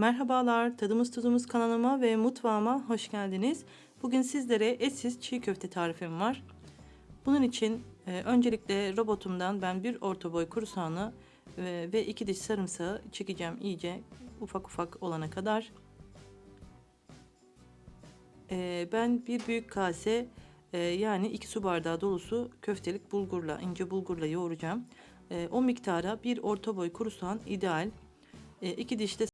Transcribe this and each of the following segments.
Merhabalar, Tadımız Tuzumuz kanalıma ve mutfağıma hoş geldiniz. Bugün sizlere etsiz çiğ köfte tarifim var. Bunun için e, öncelikle robotumdan ben bir orta boy kuru soğanı e, ve iki diş sarımsağı çekeceğim iyice ufak ufak olana kadar. E, ben bir büyük kase e, yani iki su bardağı dolusu köftelik bulgurla, ince bulgurla yoğuracağım. E, o miktara bir orta boy kuru soğan ideal. E, iki diş de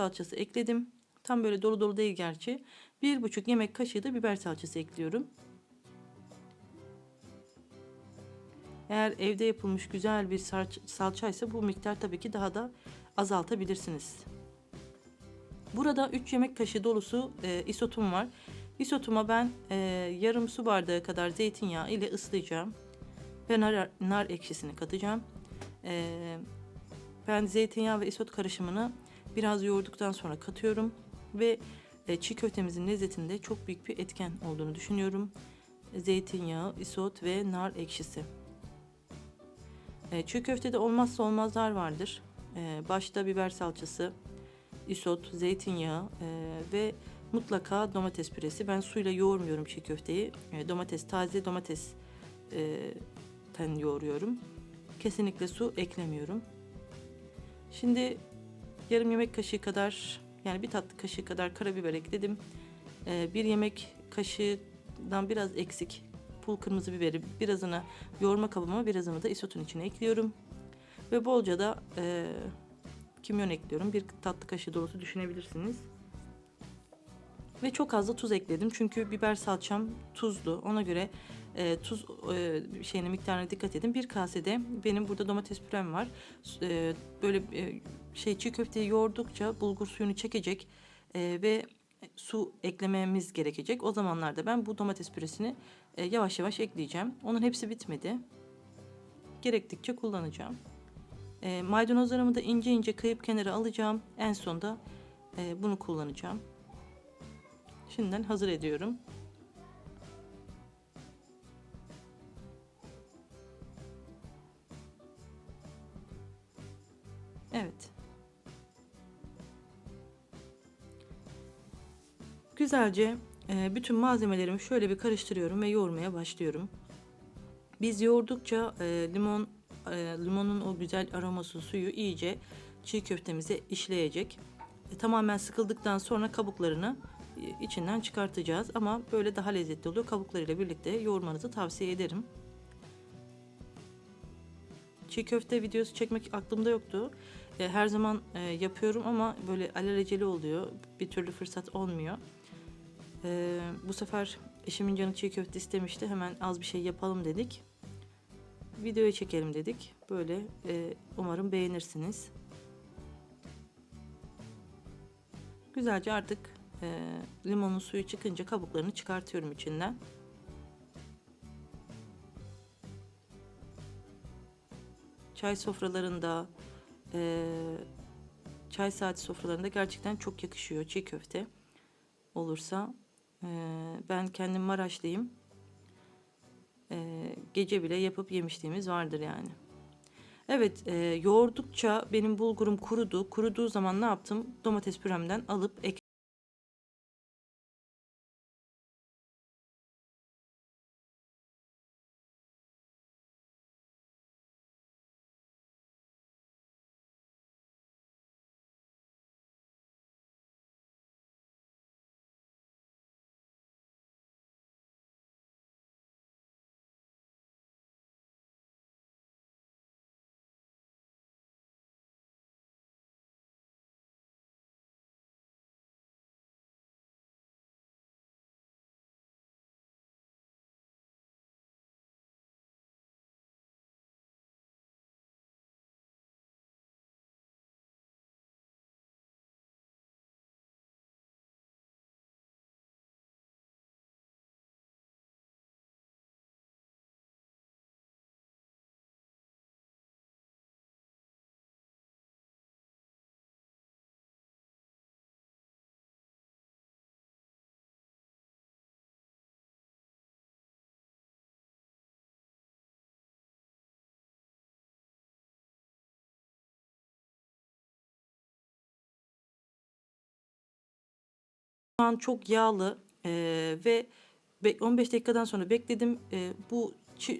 salçası ekledim. Tam böyle dolu dolu değil gerçi. Bir buçuk yemek kaşığı da biber salçası ekliyorum. Eğer evde yapılmış güzel bir salça ise bu miktar tabii ki daha da azaltabilirsiniz. Burada 3 yemek kaşığı dolusu e, isotum var. Isotuma ben e, yarım su bardağı kadar zeytinyağı ile ıslayacağım. Ve nar, nar ekşisini katacağım. E, ben zeytinyağı ve isot karışımını Biraz yoğurduktan sonra katıyorum ve e, çiğ köftemizin lezzetinde çok büyük bir etken olduğunu düşünüyorum. Zeytinyağı, isot ve nar ekşisi. E, çiğ köftede olmazsa olmazlar vardır. E, başta biber salçası, isot, zeytinyağı ve mutlaka domates püresi. Ben suyla yoğurmuyorum çiğ köfteyi. Domates, taze domates ten yoğuruyorum. Kesinlikle su eklemiyorum. Şimdi yarım yemek kaşığı kadar yani bir tatlı kaşığı kadar karabiber ekledim. Ee, bir yemek kaşığından biraz eksik pul kırmızı biberi birazını yoğurma kabıma birazını da isotun içine ekliyorum. Ve bolca da e, kimyon ekliyorum. Bir tatlı kaşığı dolusu düşünebilirsiniz. Ve çok az da tuz ekledim. Çünkü biber salçam tuzlu. Ona göre e, tuz e, şeyine miktarına dikkat edin. Bir kasede benim burada domates pürem var. E, böyle e, şey çiğ köfteyi yoğurdukça bulgur suyunu çekecek e, ve su eklememiz gerekecek. O zamanlarda ben bu domates püresini e, yavaş yavaş ekleyeceğim. Onun hepsi bitmedi. Gerektikçe kullanacağım. E, maydanozlarımı da ince ince kıyıp kenara alacağım. En sonda e, bunu kullanacağım. Şimdiden hazır ediyorum. Güzelce e, bütün malzemelerimi şöyle bir karıştırıyorum ve yoğurmaya başlıyorum. Biz yoğurdukça e, limon e, limonun o güzel aroması suyu iyice çiğ köftemize işleyecek. Tamamen sıkıldıktan sonra kabuklarını içinden çıkartacağız ama böyle daha lezzetli oluyor. Kabuklarıyla birlikte yoğurmanızı tavsiye ederim. Çiğ köfte videosu çekmek aklımda yoktu. Her zaman yapıyorum ama böyle alelacele oluyor. Bir türlü fırsat olmuyor. E, bu sefer eşimin canı çiğ köfte istemişti. Hemen az bir şey yapalım dedik. Videoya çekelim dedik. Böyle e, umarım beğenirsiniz. Güzelce artık e, limonun suyu çıkınca kabuklarını çıkartıyorum içinden. Çay sofralarında, e, çay saati sofralarında gerçekten çok yakışıyor çiğ köfte olursa. E, ben kendim Maraşlıyım. E, gece bile yapıp yemişliğimiz vardır yani. Evet, e, yoğurdukça benim bulgurum kurudu. Kuruduğu zaman ne yaptım? Domates püremden alıp ek Şu an çok yağlı e, ve be- 15 dakikadan sonra bekledim. E, bu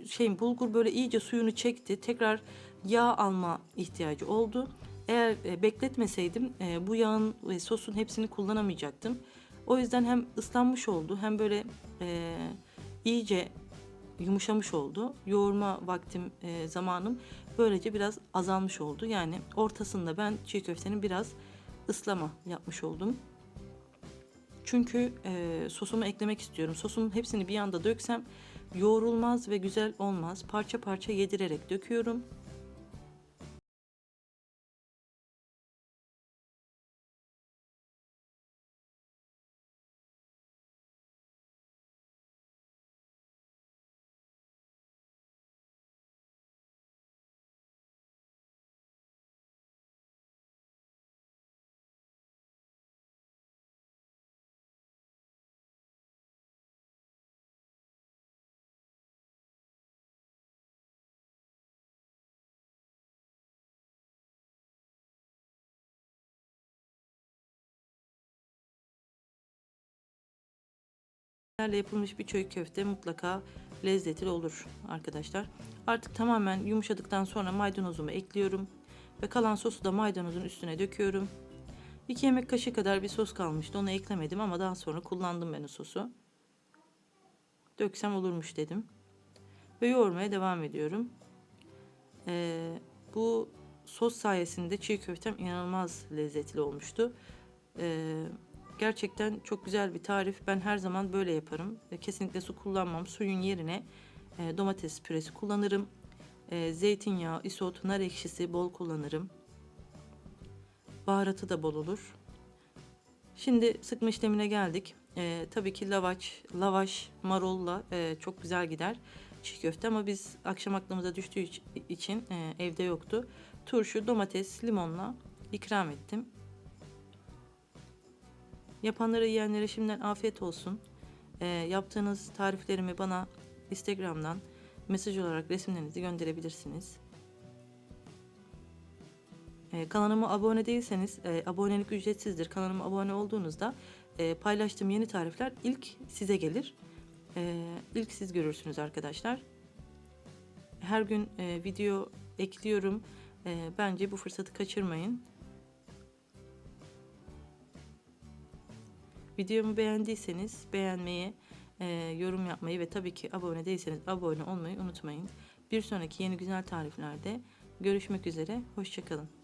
şeyin bulgur böyle iyice suyunu çekti. Tekrar yağ alma ihtiyacı oldu. Eğer e, bekletmeseydim e, bu yağın ve sosun hepsini kullanamayacaktım. O yüzden hem ıslanmış oldu hem böyle e, iyice yumuşamış oldu. Yoğurma vaktim, e, zamanım böylece biraz azalmış oldu. Yani ortasında ben çiğ köftenin biraz ıslama yapmış oldum. Çünkü e, sosumu eklemek istiyorum. Sosumun hepsini bir anda döksem yoğrulmaz ve güzel olmaz. Parça parça yedirerek döküyorum. Lerle yapılmış bir çöy köfte mutlaka lezzetli olur arkadaşlar. Artık tamamen yumuşadıktan sonra maydanozumu ekliyorum. Ve kalan sosu da maydanozun üstüne döküyorum. 2 yemek kaşığı kadar bir sos kalmıştı. Onu eklemedim ama daha sonra kullandım ben o sosu. Döksem olurmuş dedim. Ve yoğurmaya devam ediyorum. Ee, bu sos sayesinde çiğ köftem inanılmaz lezzetli olmuştu. Ee, gerçekten çok güzel bir tarif. Ben her zaman böyle yaparım. E, Kesinlikle su kullanmam. Suyun yerine e, domates püresi kullanırım. E, zeytinyağı, isot, nar ekşisi bol kullanırım. Baharatı da bol olur. Şimdi sıkma işlemine geldik. E, tabii ki lavaş, lavaş, marolla e, çok güzel gider çiğ köfte ama biz akşam aklımıza düştüğü iç- için e, evde yoktu. Turşu, domates, limonla ikram ettim. Yapanlara yiyenlere şimdiden afiyet olsun. Ee, yaptığınız tariflerimi bana Instagram'dan mesaj olarak resimlerinizi gönderebilirsiniz. Ee, kanalıma abone değilseniz e, abonelik ücretsizdir. Kanalıma abone olduğunuzda e, paylaştığım yeni tarifler ilk size gelir. E, ilk siz görürsünüz arkadaşlar. Her gün e, video ekliyorum. E, bence bu fırsatı kaçırmayın. Videomu beğendiyseniz beğenmeyi, e, yorum yapmayı ve tabii ki abone değilseniz abone olmayı unutmayın. Bir sonraki yeni güzel tariflerde görüşmek üzere. Hoşçakalın.